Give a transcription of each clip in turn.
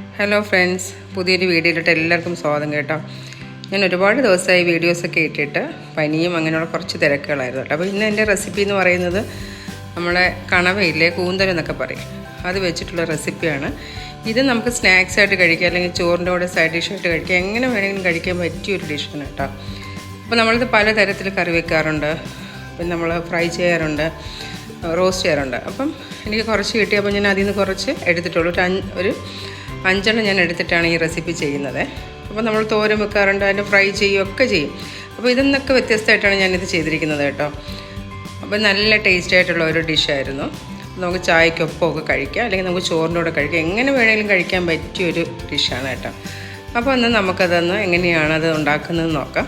Hello friends പുതിയൊരു വീഡിയോയിലിട്ട് എല്ലാവർക്കും സ്വാഗതം കേട്ടോ. ഞാൻ ഒരുപാട് ദിവസമായി വീഡിയോസൊക്കെ ഇട്ടിട്ട് പനിയും അങ്ങനെയുള്ള കുറച്ച് തിരക്കുകളായിരുന്നു കേട്ടോ. അപ്പോൾ ഇന്ന് എന്റെ റെസിപ്പി എന്ന് പറയുന്നത് നമ്മളെ കണവയില്ലേ കൂന്തൽ എന്നൊക്കെ പറയും. അത് വെച്ചിട്ടുള്ള റെസിപ്പിയാണ് ഇത് നമുക്ക് സ്നാക്സ് ആയിട്ട് കഴിക്കാം അല്ലെങ്കിൽ ചോറിന്റെ കൂടെ സൈഡ് ഡിഷായിട്ട് കഴിക്കാം എങ്ങനെ വേണമെങ്കിലും കഴിക്കാൻ പറ്റിയ ഒരു ഡിഷാണ് കേട്ടോ. അപ്പോൾ നമ്മളിത് പലതരത്തിൽ കറി വെക്കാറുണ്ട്. പിന്നെ നമ്മൾ ഫ്രൈ ചെയ്യാറുണ്ട് റോസ്റ്റ് ചെയ്യാറുണ്ട്. അപ്പം എനിക്ക് കുറച്ച് കിട്ടിയപ്പോൾ ഞാൻ അതിൽ നിന്ന് കുറച്ച് എടുത്തിട്ടുള്ളൂ. ഒരു ഒരു അഞ്ചെണ്ണം ഞാൻ എടുത്തിട്ടാണ് ഈ റെസിപ്പി ചെയ്യുന്നത്. അപ്പോൾ നമ്മൾ തോരൻ വെക്കാറുണ്ട് അതിന്റെ ഫ്രൈ ചെയ്യുകയൊക്കെ ചെയ്യും. അപ്പോൾ ഇതെന്നൊക്കെ വ്യത്യസ്തമായിട്ടാണ് ഞാനിത് ചെയ്തിരിക്കുന്നത് കേട്ടോ. അപ്പോൾ നല്ല ടേസ്റ്റ് ആയിട്ടുള്ള ഒരു ഡിഷായിരുന്നു നമുക്ക് ചായക്കൊപ്പമൊക്കെ കഴിക്കാം അല്ലെങ്കിൽ നമുക്ക് ചോറിന്റെ കൂടെ കഴിക്കാം. എങ്ങനെ വേണമെങ്കിലും കഴിക്കാൻ പറ്റിയ ഒരു ഡിഷാണ് കേട്ടോ. അപ്പോൾ അന്ന് നമുക്കതൊന്ന് എങ്ങനെയാണ് അത് ഉണ്ടാക്കുന്നതെന്ന് നോക്കാം.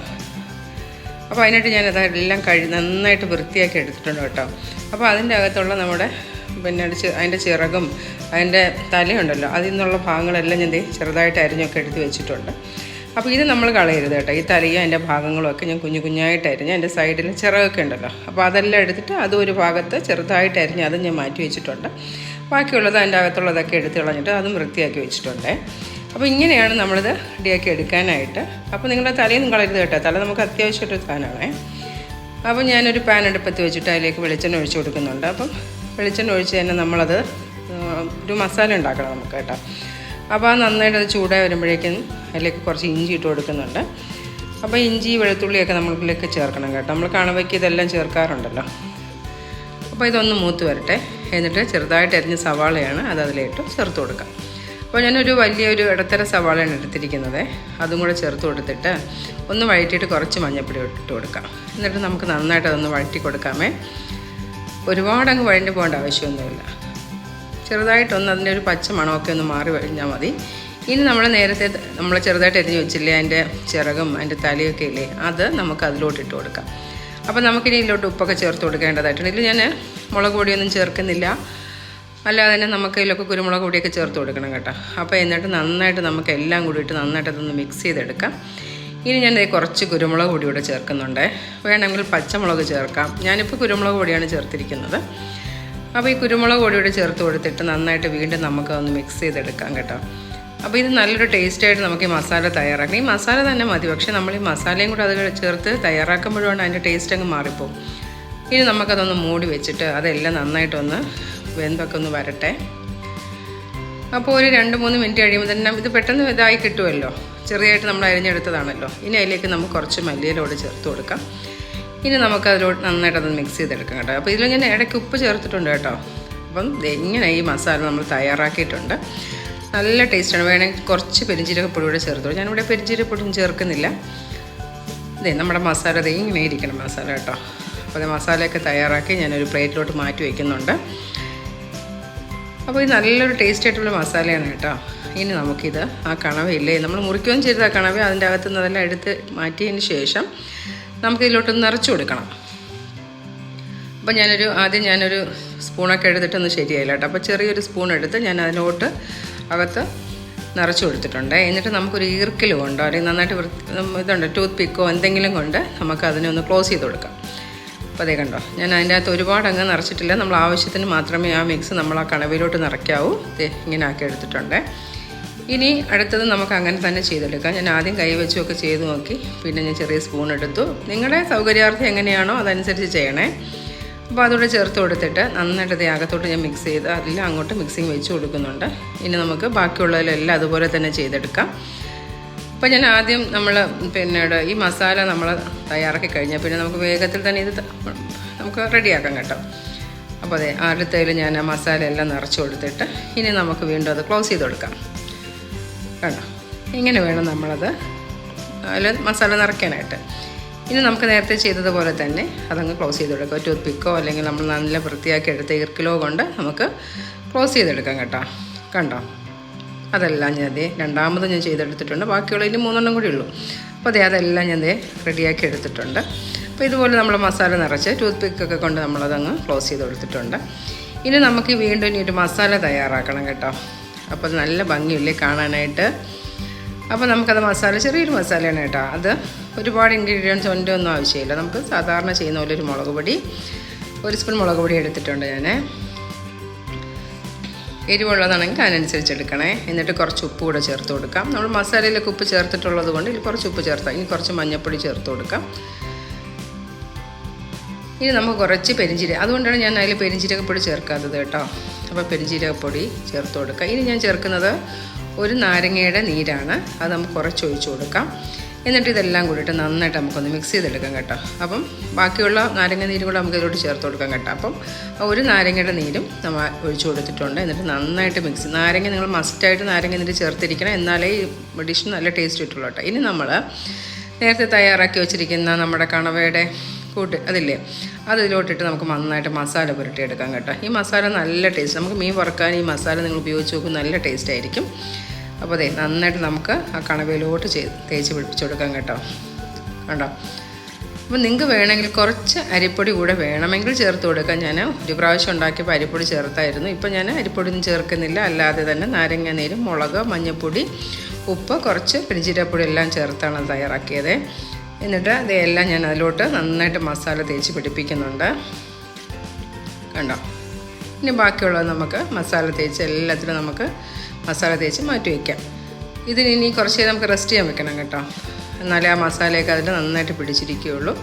അപ്പോൾ അതിനായിട്ട് ഞാനത് എല്ലാം കഴി നന്നായിട്ട് വൃത്തിയാക്കി എടുത്തിട്ടുണ്ട് കേട്ടോ. അപ്പോൾ അതിന്റെ അകത്തുള്ള നമ്മുടെ പിന്നെ അടിച്ച് അതിന്റെ ചിറകും അതിന്റെ തലയുണ്ടല്ലോ അതിൽ നിന്നുള്ള ഭാഗങ്ങളെല്ലാം ഞാൻ ചെറുതായിട്ട് അരിഞ്ഞൊക്കെ എടുത്ത് വെച്ചിട്ടുണ്ട്. അപ്പോൾ ഇത് നമ്മൾ കളയരുത് കേട്ടോ. ഈ തലയും അതിന്റെ ഭാഗങ്ങളും ഒക്കെ ഞാൻ കുഞ്ഞു കുഞ്ഞായിട്ട് അരിഞ്ഞ് അതിന്റെ സൈഡിൽ ചിറകൊക്കെ ഉണ്ടല്ലോ. അപ്പോൾ അതെല്ലാം എടുത്തിട്ട് അത് ഒരു ഭാഗത്ത് ചെറുതായിട്ട് അരിഞ്ഞ് അതും ഞാൻ മാറ്റി വെച്ചിട്ടുണ്ട്. ബാക്കിയുള്ളത് അതിന്റെ അകത്തുള്ളതൊക്കെ എടുത്ത് കളഞ്ഞിട്ട് അതും വൃത്തിയാക്കി വെച്ചിട്ടുണ്ട്. അപ്പോൾ ഇങ്ങനെയാണ് നമ്മളിത് റെഡിയാക്കി എടുക്കാനായിട്ട്. അപ്പോൾ നിങ്ങളുടെ തലയൊന്നും കളയരുത് കേട്ടോ. തല നമുക്ക് അത്യാവശ്യമായിട്ടൊരു സാധനമാണേ. അപ്പോൾ ഞാനൊരു പാൻ അടുപ്പത്ത് വെച്ചിട്ട് അതിലേക്ക് വെളിച്ചെണ്ണ ഒഴിച്ചു കൊടുക്കുന്നുണ്ട്. അപ്പം വെളിച്ചെണ്ണ ഒഴിച്ച് തന്നെ നമ്മളത് ഒരു മസാല ഉണ്ടാക്കണം നമുക്ക് കേട്ടോ. അപ്പോൾ നന്നായിട്ട് അത് ചൂടായി വരുമ്പോഴേക്കും അതിലേക്ക് കുറച്ച് ഇഞ്ചി ഇട്ട് കൊടുക്കുന്നുണ്ട്. അപ്പോൾ ഇഞ്ചി വെളുത്തുള്ളിയൊക്കെ നമ്മളിലേക്ക് ചേർക്കണം കേട്ടോ. നമ്മൾ കണവയ്ക്ക് ഇതെല്ലാം ചേർക്കാറുണ്ടല്ലോ. അപ്പോൾ ഇതൊന്ന് മൂത്ത് വരട്ടെ. എന്നിട്ട് ചെറുതായിട്ട് അരിഞ്ഞ സവാളയാണ് അത് അതിലേട്ട് ചേർത്ത് കൊടുക്കാം. അപ്പോൾ ഞാനൊരു വലിയൊരു ഇടത്തര സവാളയാണ് എടുത്തിരിക്കുന്നത്. അതും കൂടെ ചേർത്ത് കൊടുത്തിട്ട് ഒന്ന് വഴറ്റിയിട്ട് കുറച്ച് മഞ്ഞപ്പൊടി ഇട്ട് കൊടുക്കാം. എന്നിട്ട് നമുക്ക് നന്നായിട്ട് അതൊന്ന് വഴറ്റി കൊടുക്കാമേ. ഒരുപാട് അങ്ങ് വഴഞ്ഞു പോകേണ്ട ആവശ്യമൊന്നുമില്ല. ചെറുതായിട്ടൊന്ന് അതിന്റെ ഒരു പച്ച മണമൊക്കെ ഒന്ന് മാറി കഴിഞ്ഞാൽ മതി. ഇനി നമ്മൾ നേരത്തെ നമ്മൾ ചെറുതായിട്ട് എരിഞ്ഞ് വെച്ചില്ലേ അതിന്റെ ചിറകും അതിന്റെ തലയൊക്കെ ഇല്ലേ അത് നമുക്ക് അതിലോട്ട് ഇട്ട് കൊടുക്കാം. അപ്പോൾ നമുക്കിനി ഇതിലോട്ട് ഉപ്പൊക്കെ ചേർത്ത് കൊടുക്കേണ്ടതായിട്ടുണ്ട്. ഇതിൽ ഞാൻ മുളക് പൊടിയൊന്നും ചേർക്കുന്നില്ല. അല്ലാതെ തന്നെ നമുക്ക് ഇതിലൊക്കെ കുരുമുളക് പൊടിയൊക്കെ ചേർത്ത് കൊടുക്കണം കേട്ടോ. അപ്പോൾ എന്നിട്ട് നന്നായിട്ട് നമുക്ക് എല്ലാം കൂടിയിട്ട് നന്നായിട്ട് അതൊന്ന് മിക്സ് ചെയ്തെടുക്കാം. ഇനി ഞാൻ കുറച്ച് കുരുമുളക് പൊടി കൂടെ ചേർക്കുന്നുണ്ട്. വേണമെങ്കിൽ പച്ചമുളക് ചേർക്കാം. ഞാനിപ്പോൾ കുരുമുളക് പൊടിയാണ് ചേർത്തിരിക്കുന്നത്. അപ്പോൾ ഈ കുരുമുളക് പൊടിയോട് ചേർത്ത് കൊടുത്തിട്ട് നന്നായിട്ട് വീണ്ടും നമുക്ക് ഒന്ന് മിക്സ് ചെയ്തെടുക്കാം കേട്ടോ. അപ്പോൾ ഇത് നല്ലൊരു ടേസ്റ്റായിട്ട് നമുക്ക് ഈ മസാല തയ്യാറാക്കാം. ഈ മസാല തന്നെ മതി. പക്ഷേ നമ്മൾ ഈ മസാലയും കൂടെ അത് ചേർത്ത് തയ്യാറാക്കുമ്പോഴാണ് അതിന്റെ ടേസ്റ്റ് അങ്ങ് മാറിപ്പോകും ഇനി നമുക്കതൊന്ന് മൂടി വെച്ചിട്ട് അതെല്ലാം നന്നായിട്ടൊന്ന് വെന്തൊക്കെ ഒന്ന് വരട്ടെ. അപ്പോൾ ഒരു രണ്ട് മൂന്ന് മിനിറ്റ് കഴിയുമ്പോൾ തന്നെ ഇത് പെട്ടെന്ന് ഇതായി കിട്ടുമല്ലോ ചെറിയായിട്ട് നമ്മൾ അരിഞ്ഞെടുത്തതാണല്ലോ. ഇനി അതിലേക്ക് നമുക്ക് കുറച്ച് മല്ലിയിലോട് ചേർത്ത് കൊടുക്കാം. ഇനി നമുക്ക് അതിലോട്ട് അത് മിക്സ് ചെയ്തെടുക്കാം കേട്ടോ. അപ്പോൾ ഇതിൽ ഞാൻ ഇടയ്ക്ക് ഉപ്പ് ചേർത്തിട്ടുണ്ട് കേട്ടോ. അപ്പം ഇങ്ങനെ ഈ മസാല നമ്മൾ തയ്യാറാക്കിയിട്ടുണ്ട്. നല്ല ടേസ്റ്റാണ് വേണമെങ്കിൽ കുറച്ച് പെരിഞ്ചീരകപ്പൊടി കൂടെ ചേർത്തോളൂ ഞാനിവിടെ പെരിഞ്ചീരപ്പൊടിയും ചേർക്കുന്നില്ല. ഇതേ നമ്മുടെ മസാല ദേ ഇങ്ങനെ ഇരിക്കണം മസാല കേട്ടോ. അപ്പോൾ മസാലയൊക്കെ തയ്യാറാക്കി ഞാനൊരു പ്ലേറ്റിലോട്ട് മാറ്റി വയ്ക്കുന്നുണ്ട് അപ്പോൾ ഇത് നല്ലൊരു ടേസ്റ്റ് ആയിട്ടുള്ള മസാലയാണ് കേട്ടോ. ഇനി നമുക്കിത് ആ കണവയില്ലേ നമ്മൾ മുറിക്കുകയും ചെയ്ത ആ കണവ അതിന്റെ അകത്ത് നിന്ന് അതെല്ലാം എടുത്ത് മാറ്റിയതിന് ശേഷം നമുക്ക് ഇതിലോട്ട് നിറച്ചു കൊടുക്കണം. അപ്പോൾ ഞാനൊരു ആദ്യം ഞാനൊരു സ്പൂണൊക്കെ എടുത്തിട്ടൊന്ന് ശരിയായില്ല കേട്ടോ. അപ്പോൾ ചെറിയൊരു സ്പൂൺ എടുത്ത് ഞാൻ അതിലോട്ട് അകത്ത് നിറച്ചു കൊടുത്തിട്ടുണ്ട്. എന്നിട്ട് നമുക്കൊരു ഈർക്കിൽ കൊണ്ടോ അല്ലെങ്കിൽ നന്നായിട്ട് വൃത്തി ഇതുണ്ട് ടൂത്ത് പിക്കോ എന്തെങ്കിലും കൊണ്ട് നമുക്ക് അതിനെ ഒന്ന് ക്ലോസ് ചെയ്ത് കൊടുക്കാം. അപ്പോൾ അതേ കണ്ടോ ഞാൻ അതിന്റെ അകത്ത് ഒരുപാട് അങ്ങ് നിറച്ചിട്ടില്ല. നമ്മൾ ആവശ്യത്തിന് മാത്രമേ ആ മിക്സ് നമ്മൾ ആ കണവിലോട്ട് നിറയ്ക്കാവൂ. ഇങ്ങനെ ആക്കി എടുത്തിട്ടുണ്ട്. ഇനി അടുത്തത് നമുക്ക് അങ്ങനെ തന്നെ ചെയ്തെടുക്കാം. ഞാൻ ആദ്യം കൈ വെച്ചുമൊക്കെ ചെയ്ത് നോക്കി. പിന്നെ ഞാൻ ചെറിയ സ്പൂൺ എടുത്തു. നിങ്ങളുടെ സൗകര്യാർത്ഥം എങ്ങനെയാണോ അതനുസരിച്ച് ചെയ്യണേ. അപ്പോൾ അതോടെ ചേർത്ത് കൊടുത്തിട്ട് നന്നായിട്ട് ഇത് അകത്തോട്ട് ഞാൻ മിക്സ് ചെയ്ത് അതിൽ അങ്ങോട്ട് മിക്സിങ് വെച്ച് കൊടുക്കുന്നുണ്ട്. ഇനി നമുക്ക് ബാക്കിയുള്ളതിലെല്ലാം അതുപോലെ തന്നെ ചെയ്തെടുക്കാം. അപ്പോൾ ഞാൻ ആദ്യം നമ്മൾ പിന്നീട് ഈ മസാല നമ്മൾ തയ്യാറാക്കി കഴിഞ്ഞാൽ പിന്നെ നമുക്ക് വേഗത്തിൽ തന്നെ ഇത് നമുക്ക് റെഡിയാക്കാം കേട്ടോ. അപ്പോൾ അതെ അടുത്തതിൽ ഞാൻ ആ മസാല എല്ലാം നിറച്ച് കൊടുത്തിട്ട് ഇനി നമുക്ക് വീണ്ടും അത് ക്ലോസ് ചെയ്ത് കൊടുക്കാം. കണ്ടോ? ഇങ്ങനെ വേണം നമ്മളത് അതിൽ മസാല നിറയ്ക്കാനായിട്ട്. ഇനി നമുക്ക് നേരത്തെ ചെയ്തതുപോലെ തന്നെ അതങ്ങ് ക്ലോസ് ചെയ്ത് കൊടുക്കാം. ടൂത്ത് പിക്കോ അല്ലെങ്കിൽ നമ്മൾ നല്ല വൃത്തിയാക്കി എടുത്ത ഈർക്കിലോ കൊണ്ട് നമുക്ക് ക്ലോസ് ചെയ്തെടുക്കാം കേട്ടോ. കണ്ടോ? അതെല്ലാം ഞാൻ ദേ രണ്ടാമത് ഞാൻ ചെയ്തെടുത്തിട്ടുണ്ട്. ബാക്കിയുള്ള ഇനി മൂന്നെണ്ണം കൂടി ഉള്ളൂ. അപ്പോൾ അതെ അതെല്ലാം ഞാൻ ദേ റെഡിയാക്കി എടുത്തിട്ടുണ്ട്. അപ്പോൾ ഇതുപോലെ നമ്മൾ മസാല നിറച്ച് ടൂത്ത് പിക്കൊക്കെ കൊണ്ട് നമ്മളതങ്ങ് ക്ലോസ് ചെയ്ത് കൊടുത്തിട്ടുണ്ട്. ഇനി നമുക്ക് വീണ്ടും ഇനി ഒരു മസാല തയ്യാറാക്കണം കേട്ടോ. അപ്പോൾ അത് നല്ല ഭംഗിയില്ലേ കാണാനായിട്ട്? അപ്പോൾ നമുക്കത് മസാല ചെറിയൊരു മസാലയാണ് കേട്ടോ അത്. ഒരുപാട് ഇൻഗ്രീഡിയൻസ് ഒന്നും ആവശ്യമില്ല. നമുക്ക് സാധാരണ ചെയ്യുന്ന പോലെ ഒരു മുളക് പൊടി ഒരു സ്പൂൺ മുളക് പൊടി എടുത്തിട്ടുണ്ട് ഞാൻ എരിവുള്ളതാണെങ്കിൽ അതിനനുസരിച്ച് എടുക്കണേ എന്നിട്ട് കുറച്ച് ഉപ്പ് കൂടെ ചേർത്ത് കൊടുക്കാം. നമ്മൾ മസാലയിലൊക്കെ ഉപ്പ് ചേർത്തിട്ടുള്ളത് കൊണ്ട് ഇതിൽ കുറച്ച് ഉപ്പ് ചേർത്താം ഇനി കുറച്ച് മഞ്ഞൾപ്പൊടി ചേർത്ത് കൊടുക്കാം. ഇനി നമുക്ക് കുറച്ച് പെരിഞ്ചീരക അതുകൊണ്ടാണ് ഞാൻ അതിൽ പെരിഞ്ചീരകപ്പൊടി ചേർക്കാത്തത് കേട്ടോ. അപ്പോൾ പെരിഞ്ചീരകപ്പൊടി ചേർത്ത് കൊടുക്കുക ഇനി ഞാൻ ചേർക്കുന്നത് ഒരു നാരങ്ങയുടെ നീരാണ്. അത് നമുക്ക് കുറച്ച് ഒഴിച്ചു കൊടുക്കാം. എന്നിട്ട് ഇതെല്ലാം കൂടിയിട്ട് നന്നായിട്ട് നമുക്കൊന്ന് മിക്സ് ചെയ്തെടുക്കാം കേട്ടോ. അപ്പം ബാക്കിയുള്ള നാരങ്ങ നീരും കൂടെ നമുക്ക് ഇതിലോട്ട് ചേർത്ത് കൊടുക്കാം കേട്ടോ. അപ്പം ഒരു നാരങ്ങയുടെ നീരും നമ്മൾ ഒഴിച്ചു കൊടുത്തിട്ടുണ്ട്. എന്നിട്ട് നന്നായിട്ട് മിക്സ് നാരങ്ങ നിങ്ങൾ മസ്റ്റായിട്ട് നാരങ്ങ നീര് ചേർത്തിരിക്കണം. എന്നാലേ ഈ ഡിഷ് നല്ല ടേസ്റ്റ് കിട്ടുള്ളൂ കേട്ടോ. ഇനി നമ്മൾ നേരത്തെ തയ്യാറാക്കി വെച്ചിരിക്കുന്ന നമ്മുടെ കണവയുടെ കൂട്ട് അതില്ലേ അതിലോട്ടിട്ട് നമുക്ക് നന്നായിട്ട് മസാല പുരട്ടിയെടുക്കാം കേട്ടോ. ഈ മസാല നല്ല ടേസ്റ്റ് നമുക്ക് മീൻ വറുക്കാൻ ഈ മസാല നിങ്ങൾ ഉപയോഗിച്ച് നോക്കും നല്ല ടേസ്റ്റ് ആയിരിക്കും. അപ്പോൾ അതെ നന്നായിട്ട് നമുക്ക് ആ കണവയിലോട്ട് ചെയ്ത് തേച്ച് പിടിപ്പിച്ച് കൊടുക്കാം കേട്ടോ. കണ്ടോ? അപ്പോൾ നിങ്ങൾക്ക് വേണമെങ്കിൽ കുറച്ച് അരിപ്പൊടി കൂടെ വേണമെങ്കിൽ ചേർത്ത് കൊടുക്കാം. ഞാൻ ഒരു പ്രാവശ്യം ഉണ്ടാക്കിയപ്പോൾ അരിപ്പൊടി ചേർത്തായിരുന്നു. ഇപ്പം ഞാൻ അരിപ്പൊടിയൊന്നും ചേർക്കുന്നില്ല. അല്ലാതെ തന്നെ നാരങ്ങ നീരും മുളക് മഞ്ഞൾപ്പൊടി ഉപ്പ് കുറച്ച് പെരിഞ്ചീരപ്പൊടി എല്ലാം ചേർത്താണ് തയ്യാറാക്കിയത്. എന്നിട്ട് ഇതെല്ലാം ഞാൻ അതിലോട്ട് നന്നായിട്ട് മസാല തേച്ച് പിടിപ്പിക്കുന്നുണ്ട്. കണ്ടോ? ഇനി ബാക്കിയുള്ളത് നമുക്ക് മസാല തേച്ച് എല്ലാത്തിനും നമുക്ക് മസാല തേച്ച് മാറ്റി വയ്ക്കാം ഇതിന് ഇനി കുറച്ച് നേരം നമുക്ക് റെസ്റ്റ് ചെയ്യാൻ വെക്കണം കേട്ടോ. എന്നാലേ ആ മസാലയൊക്കെ അതിൽ നന്നായിട്ട് പിടിച്ചിരിക്കുകയുള്ളൂ.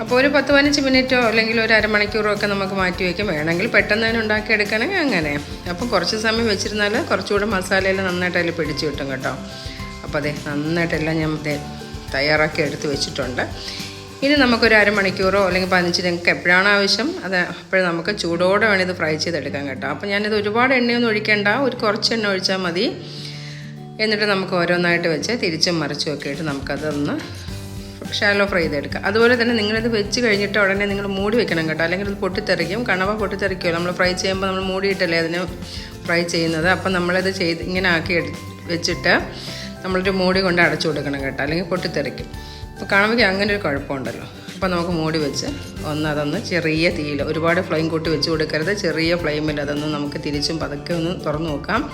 അപ്പോൾ ഒരു പത്ത് പതിനഞ്ച് മിനിറ്റോ അല്ലെങ്കിൽ ഒരു അരമണിക്കൂറോ ഒക്കെ നമുക്ക് മാറ്റി വയ്ക്കാം വേണമെങ്കിൽ പെട്ടെന്ന് തന്നെ ഉണ്ടാക്കിയെടുക്കണമെങ്കിൽ അങ്ങനെ. അപ്പോൾ കുറച്ച് സമയം വെച്ചിരുന്നാൽ കുറച്ചുകൂടെ മസാലയെല്ലാം നന്നായിട്ട് അതിൽ പിടിച്ച് കിട്ടും കേട്ടോ. അപ്പോൾ അതെ നന്നായിട്ടെല്ലാം ഞാൻ തയ്യാറാക്കി എടുത്ത് വെച്ചിട്ടുണ്ട്. ഇനി നമുക്കൊരു അരമണിക്കൂറോ അല്ലെങ്കിൽ പതിനഞ്ച് നിങ്ങൾക്ക് എപ്പോഴാണ് ആവശ്യം അത് അപ്പോൾ നമുക്ക് ചൂടോടെ വേണം ഇത് ഫ്രൈ ചെയ്തെടുക്കാൻ കേട്ടോ. അപ്പോൾ ഞാനിത് ഒരുപാട് എണ്ണയൊന്നും ഒഴിക്കേണ്ട ഒരു കുറച്ച് എണ്ണ ഒഴിച്ചാൽ മതി. എന്നിട്ട് നമുക്ക് ഓരോന്നായിട്ട് വെച്ച് തിരിച്ചും മറിച്ചും ഒക്കെ ഇട്ട് നമുക്കതൊന്ന് ഷാലോ ഫ്രൈ ചെയ്തെടുക്കാം. അതുപോലെ തന്നെ നിങ്ങളിത് വെച്ച് കഴിഞ്ഞിട്ട് ഉടനെ നിങ്ങൾ മൂടി വെക്കണം കേട്ടോ. അല്ലെങ്കിൽ ഇത് പൊട്ടിത്തെറിക്കും. കണവ പൊട്ടിത്തെറിക്കുമല്ലോ നമ്മൾ ഫ്രൈ ചെയ്യുമ്പോൾ നമ്മൾ മൂടിയിട്ടല്ലേ അതിന് ഫ്രൈ ചെയ്യുന്നത്. അപ്പം നമ്മളിത് ചെയ്ത് ഇങ്ങനെ ആക്കി വെച്ചിട്ട് നമ്മളൊരു മൂടി കൊണ്ട് അടച്ചു കൊടുക്കണം കേട്ടോ. അല്ലെങ്കിൽ പൊട്ടിത്തെറിക്കും. അപ്പോൾ കണവയ്ക്ക് അങ്ങനെ ഒരു കുഴപ്പമുണ്ടല്ലോ. അപ്പോൾ നമുക്ക് മൂടി വെച്ച് ഒന്ന് അതൊന്ന് ചെറിയ തീയിൽ ഒരുപാട് ഫ്ലെയിം കൂട്ടി വെച്ച് കൊടുക്കരുത്. ചെറിയ ഫ്ലെയിമിൽ അതൊന്ന് നമുക്ക് തിരിച്ചും പതുക്കെ ഒന്ന് തുറന്നു നോക്കാം.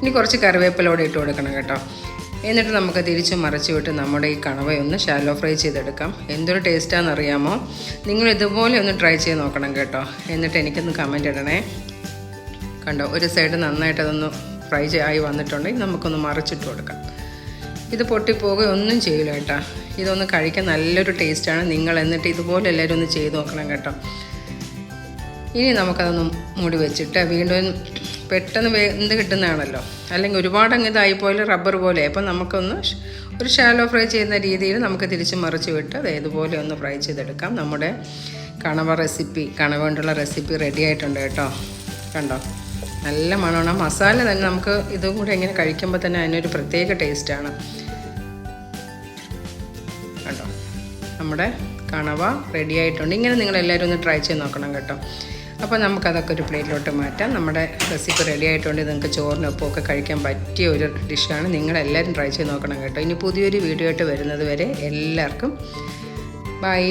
ഇനി കുറച്ച് കറിവേപ്പിലോടെ ഇട്ട് കൊടുക്കണം കേട്ടോ. എന്നിട്ട് നമുക്ക് തിരിച്ച് മറിച്ച് വിട്ട് നമ്മുടെ ഈ കണവയൊന്ന് ഷാലോ ഫ്രൈ ചെയ്തെടുക്കാം. എന്തൊരു ടേസ്റ്റാണെന്ന് അറിയാമോ? നിങ്ങൾ ഇതുപോലെ ഒന്ന് ട്രൈ ചെയ്ത് നോക്കണം കേട്ടോ. എന്നിട്ട് എനിക്കൊന്ന് കമന്റ് ഇടണേ. കണ്ടോ ഒരു സൈഡ് നന്നായിട്ട് അതൊന്ന് ഫ്രൈ ആയി വന്നിട്ടുണ്ടെങ്കിൽ നമുക്കൊന്ന് മറിച്ചിട്ട് കൊടുക്കാം. ഇത് പൊട്ടിപ്പോകുക ഒന്നും ചെയ്യില്ല കേട്ടോ. ഇതൊന്ന് കഴിക്കാൻ നല്ലൊരു ടേസ്റ്റാണ്. നിങ്ങൾ എന്നിട്ട് ഇതുപോലെ എല്ലാവരും ഒന്ന് ചെയ്ത് നോക്കണം കേട്ടോ. ഇനി നമുക്കതൊന്ന് മൂടി വെച്ചിട്ട് വീണ്ടും പെട്ടെന്ന് വെന്ത് കിട്ടുന്നതാണല്ലോ. അല്ലെങ്കിൽ ഒരുപാട് അങ്ങ് പോലെ റബ്ബർ പോലെ. അപ്പം നമുക്കൊന്ന് ഒരു ഷാലോ ഫ്രൈ ചെയ്യുന്ന രീതിയിൽ നമുക്ക് തിരിച്ച് മറിച്ച് വിട്ട് അത് ഇതുപോലെ ഒന്ന് ഫ്രൈ ചെയ്തെടുക്കാം. നമ്മുടെ കണവ റെസിപ്പി കണവ കൊണ്ടുള്ള റെസിപ്പി റെഡി ആയിട്ടുണ്ട് കേട്ടോ. കണ്ടോ? നല്ല മണമാണ്. ആ മസാല തന്നെ നമുക്ക് ഇതും കൂടെ ഇങ്ങനെ കഴിക്കുമ്പോൾ തന്നെ അതിനൊരു പ്രത്യേക ടേസ്റ്റാണ് കേട്ടോ നമ്മുടെ കണവ റെഡി ആയിട്ടുണ്ട്. ഇങ്ങനെ നിങ്ങൾ എല്ലാവരും ഒന്ന് ട്രൈ ചെയ്ത് നോക്കണം കേട്ടോ. അപ്പോൾ നമുക്കതൊക്കെ ഒരു പ്ലേറ്റിലോട്ട് മാറ്റാം. നമ്മുടെ റെസിപ്പി റെഡി ആയിട്ടുണ്ട്. നിങ്ങൾക്ക് ചോറിനൊപ്പം ഒക്കെ കഴിക്കാൻ പറ്റിയ ഒരു ഡിഷാണ് നിങ്ങളെല്ലാവരും ട്രൈ ചെയ്ത് നോക്കണം കേട്ടോ. ഇനി പുതിയൊരു വീഡിയോ ആയിട്ട് വരുന്നത് വരെ എല്ലാവർക്കും ബൈ